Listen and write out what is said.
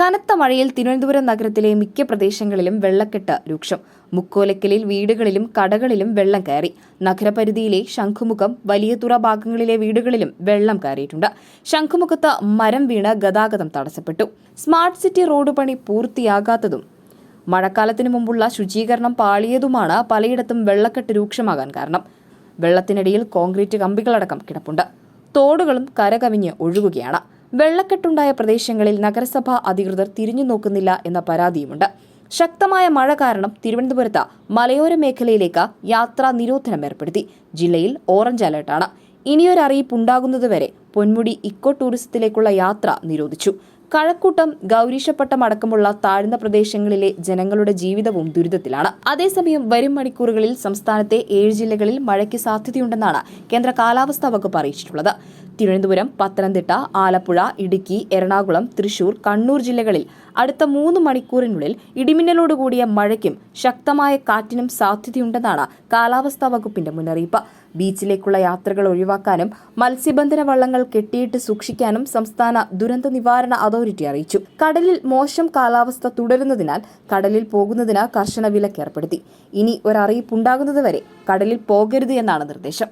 കനത്ത മഴയിൽ തിരുവനന്തപുരം നഗരത്തിലെ മിക്ക പ്രദേശങ്ങളിലും വെള്ളക്കെട്ട് രൂക്ഷം. മുക്കോലക്കലിൽ വീടുകളിലും കടകളിലും വെള്ളം കയറി. നഗരപരിധിയിലെ ശംഖുമുഖം വലിയതുറ ഭാഗങ്ങളിലെ വീടുകളിലും വെള്ളം കയറിയിട്ടുണ്ട്. ശംഖുമുഖത്ത് മരം വീണ് ഗതാഗതം തടസ്സപ്പെട്ടു. സ്മാർട്ട് സിറ്റി റോഡ് പണി പൂർത്തിയാകാത്തതും മഴക്കാലത്തിനു മുമ്പുള്ള ശുചീകരണം പാളിയതുമാണ് പലയിടത്തും വെള്ളക്കെട്ട് രൂക്ഷമാകാൻ കാരണം. വെള്ളത്തിനിടയിൽ കോൺക്രീറ്റ് കമ്പികളടക്കം കിടപ്പുണ്ട്. തോടുകളും കരകവിഞ്ഞ് ഒഴുകുകയാണ്. വെള്ളക്കെട്ടുണ്ടായ പ്രദേശങ്ങളിൽ നഗരസഭാ അധികൃതർ തിരിഞ്ഞു നോക്കുന്നില്ല എന്ന പരാതിയുമുണ്ട്. ശക്തമായ മഴ കാരണം തിരുവനന്തപുരത്ത് മലയോര മേഖലയിലേക്ക് യാത്രാ നിരോധനം ഏർപ്പെടുത്തി. ജില്ലയിൽ ഓറഞ്ച് അലർട്ടാണ്. ഇനിയൊരറിയിപ്പ് ഉണ്ടാകുന്നതുവരെ പൊന്മുടി ഇക്കോ ടൂറിസത്തിലേക്കുള്ള യാത്ര നിരോധിച്ചു. കഴക്കൂട്ടം ഗൗരീശപ്പട്ടം അടക്കമുള്ള താഴ്ന്ന പ്രദേശങ്ങളിലെ ജനങ്ങളുടെ ജീവിതവും ദുരിതത്തിലാണ്. അതേസമയം വരും മണിക്കൂറുകളിൽ സംസ്ഥാനത്തെ ഏഴ് ജില്ലകളിൽ മഴയ്ക്ക് സാധ്യതയുണ്ടെന്നാണ് കേന്ദ്ര കാലാവസ്ഥാ വകുപ്പ് അറിയിച്ചിട്ടുള്ളത്. തിരുവനന്തപുരം പത്തനംതിട്ട ആലപ്പുഴ ഇടുക്കി എറണാകുളം തൃശൂർ കണ്ണൂർ ജില്ലകളിൽ അടുത്ത മൂന്ന് മണിക്കൂറിനുള്ളിൽ ഇടിമിന്നലോട് കൂടിയ മഴയ്ക്കും ശക്തമായ കാറ്റിനും സാധ്യതയുണ്ടെന്നാണ് കാലാവസ്ഥാ വകുപ്പിന്റെ മുന്നറിയിപ്പ്. ബീച്ചിലേക്കുള്ള യാത്രകൾ ഒഴിവാക്കാനും മത്സ്യബന്ധന വള്ളങ്ങൾ കെട്ടിയിട്ട് സൂക്ഷിക്കാനും സംസ്ഥാന ദുരന്ത നിവാരണ അതോറിറ്റി അറിയിച്ചു. കടലിൽ മോശം കാലാവസ്ഥ തുടരുന്നതിനാൽ കടലിൽ പോകുന്നതിന് കർശന വിലക്ക് ഏർപ്പെടുത്തി. ഇനി ഒരറിയിപ്പുണ്ടാകുന്നതുവരെ കടലിൽ പോകരുത് എന്നാണ് നിർദ്ദേശം.